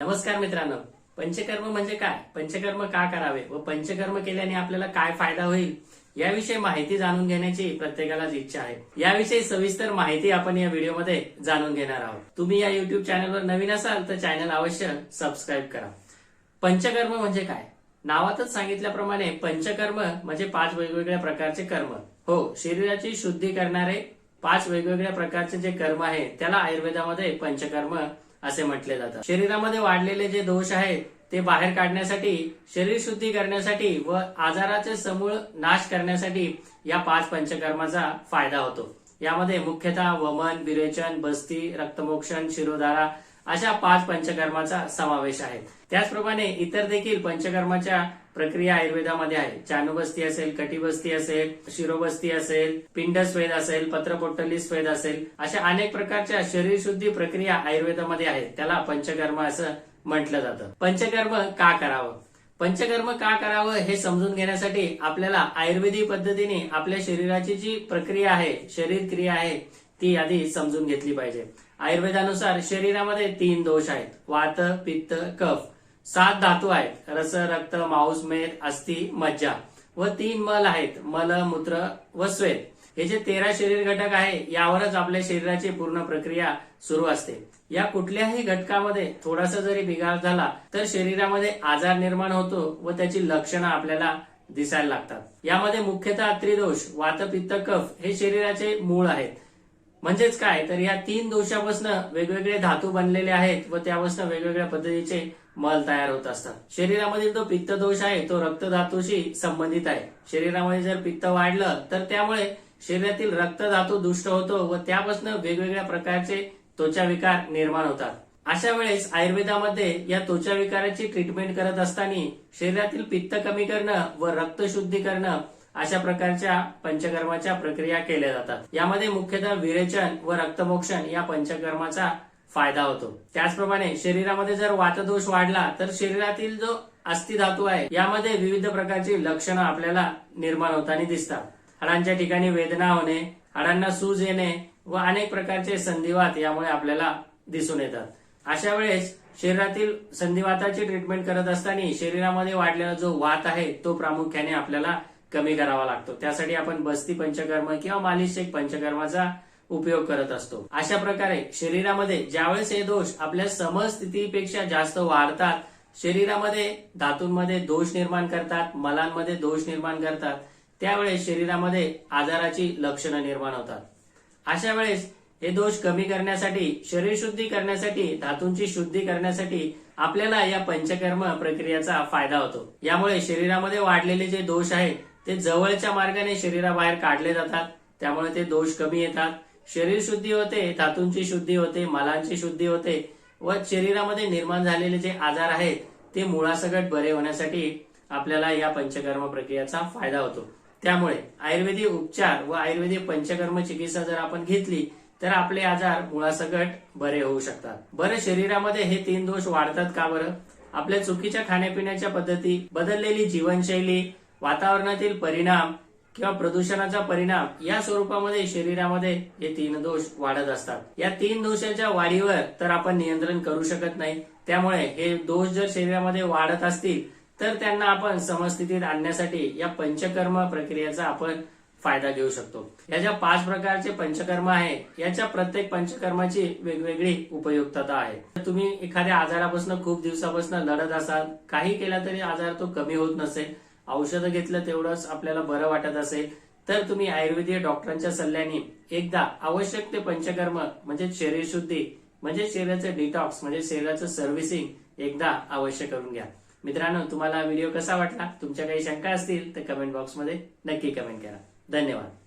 नमस्कार मित्रांनो. पंचकर्म म्हणजे काय? पंचकर्म का करावे व पंचकर्म केल्याने आपल्याला काय फायदा होईल? याविषयी माहिती जाणून घेण्याची प्रत्येकालाच इच्छा आहे. याविषयी सविस्तर माहिती आपण या व्हिडिओमध्ये जाणून घेणार आहोत. तुम्ही या युट्यूब चॅनलवर नवीन असाल तर चॅनल अवश्य सबस्क्राईब करा. पंचकर्म म्हणजे काय? नावातच सांगितल्याप्रमाणे पंचकर्म म्हणजे पाच वेगवेगळ्या प्रकारचे कर्म. हो शरीराची शुद्धी करणारे पाच वेगवेगळ्या प्रकारचे जे कर्म आहे त्याला आयुर्वेदामध्ये पंचकर्म असे म्हटले जातात. शरीरामध्ये वाढलेले जे दोष आहेत ते बाहेर काढण्यासाठी शरीर शुद्धी करण्यासाठी व आजाराचे समूळ नाश करण्यासाठी या पाच पंचकर्माचा फायदा होतो. यामध्ये मुख्यतः वमन विरेचन बस्ती रक्तमोक्षण शिरोधारा अशा पाच पंचकर्माचा समावेश आहे. त्याचप्रमाणे इतर देखील पंचकर्माच्या प्रक्रिया आयुर्वेदामध्ये आहे. चानुबस्ती असेल कटिबस्ती असेल शिरोबस्ती असेल पिंडस्वेद असेल पत्रपोट्टली स्वेद असेल अशा अनेक प्रकारच्या शरीर शुद्धी प्रक्रिया आयुर्वेदामध्ये आहेत त्याला पंचकर्म असं म्हटलं जातं. पंचकर्म का करावं? पंचकर्म का करावं हे समजून घेण्यासाठी आपल्याला आयुर्वेदिक पद्धतीने आपल्या शरीराची जी प्रक्रिया आहे शरीर क्रिया आहे ती आधी समजून घेतली पाहिजे. आयुर्वेदानुसार शरीरामध्ये तीन दोष आहेत. वात पित्त कफ. सात धातू आहेत. रस रक्त मांस मेद अस्थि मज्जा. व तीन मल आहेत. मल मूत्र व स्वेद हे जे तेरा शरीर घटक आहे यावरच आपल्या शरीराची पूर्ण प्रक्रिया सुरू असते. या कुठल्याही घटकामध्ये थोडासा जरी बिघाड झाला तर शरीरामध्ये आजार निर्माण होतो व त्याची लक्षणं आपल्याला दिसायला लागतात. यामध्ये मुख्यतः त्रिदोष वातपित्त कफ हे शरीराचे मूळ आहेत. म्हणजेच काय? तर या तीन दोषापासून वेगवेगळे धातू बनलेले आहेत व त्यापासून वेगवेगळ्या पद्धतीचे मल तयार होत असतात. शरीरामधील जो पित्त दोष आहे तो रक्तधातूशी संबंधित आहे. शरीरामध्ये जर पित्त वाढलं तर त्यामुळे शरीरातील रक्तधातू दुष्ट होतो व त्यापासून वेगवेगळ्या प्रकारचे त्वचा विकार निर्माण होतात. अशा वेळेस आयुर्वेदामध्ये या त्वचा विकाराची ट्रीटमेंट करत असताना शरीरातील पित्त कमी करणं व रक्त शुद्धी करणं अशा प्रकारच्या पंचकर्माच्या प्रक्रिया केल्या जातात. यामध्ये मुख्यतः विरेचन व रक्तमोक्षण या पंचकर्माचा फायदा होतो. त्याचप्रमाणे शरीरामध्ये जर वातदोष वाढला तर शरीरातील जो अस्थिधातू आहे यामध्ये विविध प्रकारची लक्षणं आपल्याला निर्माण होताना दिसतात. हाडांच्या ठिकाणी वेदना होणे हाडांना सूज येणे व अनेक प्रकारचे संधिवात यामुळे आपल्याला दिसून येतात. अशा वेळेस शरीरातील संधिवाताची ट्रीटमेंट करत असताना शरीरामध्ये वाढलेला जो वात आहे तो प्रामुख्याने आपल्याला कमी करावा लागतो. त्यासाठी आपण बस्ती पंचकर्म किंवा मालिश एक पंचकर्माचा उपयोग करत असतो. अशा प्रकारे शरीरामध्ये ज्यावेळेस हे दोष आपल्या समस्थितीपेक्षा जास्त वाढतात शरीरामध्ये धातूंमध्ये दोष निर्माण करतात मलांमध्ये दोष निर्माण करतात त्यावेळेस शरीरामध्ये आजाराची लक्षणं निर्माण होतात. अशा वेळेस हे दोष कमी करण्यासाठी शरीर शुद्धी करण्यासाठी धातूंची शुद्धी करण्यासाठी आपल्याला या पंचकर्म प्रक्रियेचा फायदा होतो. यामुळे शरीरामध्ये वाढलेले जे दोष आहेत ते जवळच्या मार्गाने शरीराबाहेर काढले जातात त्यामुळे ते दोष कमी येतात. शरीर शुद्धी होते धातूंची शुद्धी होते मलांची शुद्धी होते व शरीरामध्ये निर्माण झालेले जे आजार आहेत ते मुळासकट बरे होण्यासाठी आपल्याला या पंचकर्म प्रक्रियेचा फायदा होतो. त्यामुळे आयुर्वेदिक उपचार व आयुर्वेदिक पंचकर्म चिकित्सा जर आपण घेतली तर आपले आजार मुळासकट बरे होऊ शकतात. बरं शरीरामध्ये हे तीन दोष वाढतात का बरं? आपल्या चुकीच्या खाण्यापिण्याच्या पद्धती बदललेली जीवनशैली वातावरणातील परिणाम किंवा प्रदूषणाचा परिणाम या स्वरूपामध्ये शरीरामध्ये हे तीन दोष वाढत असतात. या तीन दोषांच्या वाढीवर तर आपण नियंत्रण करू शकत नाही. त्यामुळे हे दोष जर शरीरामध्ये वाढत असतील तर त्यांना आपण समस्थितीत आणण्यासाठी या पंचकर्म प्रक्रियेचा आपण फायदा घेऊ शकतो. या ज्या पाच प्रकारचे पंचकर्म आहे याच्या प्रत्येक पंचकर्माची वेगवेगळी उपयुक्तता आहे. तर तुम्ही एखाद्या आजारापासून खूप दिवसापासून लढत असाल काही केला तरी आजार तो कमी होत नसेल औषधं घेतलं तेवढंच आपल्याला बरं वाटत असेल तर तुम्ही आयुर्वेदिक डॉक्टरांच्या सल्ल्याने एकदा आवश्यक ते पंचकर्म म्हणजे शरीर शुद्धी म्हणजे शरीराचं डिटॉक्स म्हणजे शरीराचं सर्व्हिसिंग एकदा अवश्य करून घ्या. मित्रांनो तुम्हाला व्हिडिओ कसा वाटला? तुमच्या काही शंका असतील तर कमेंट बॉक्समध्ये नक्की कमेंट करा. धन्यवाद.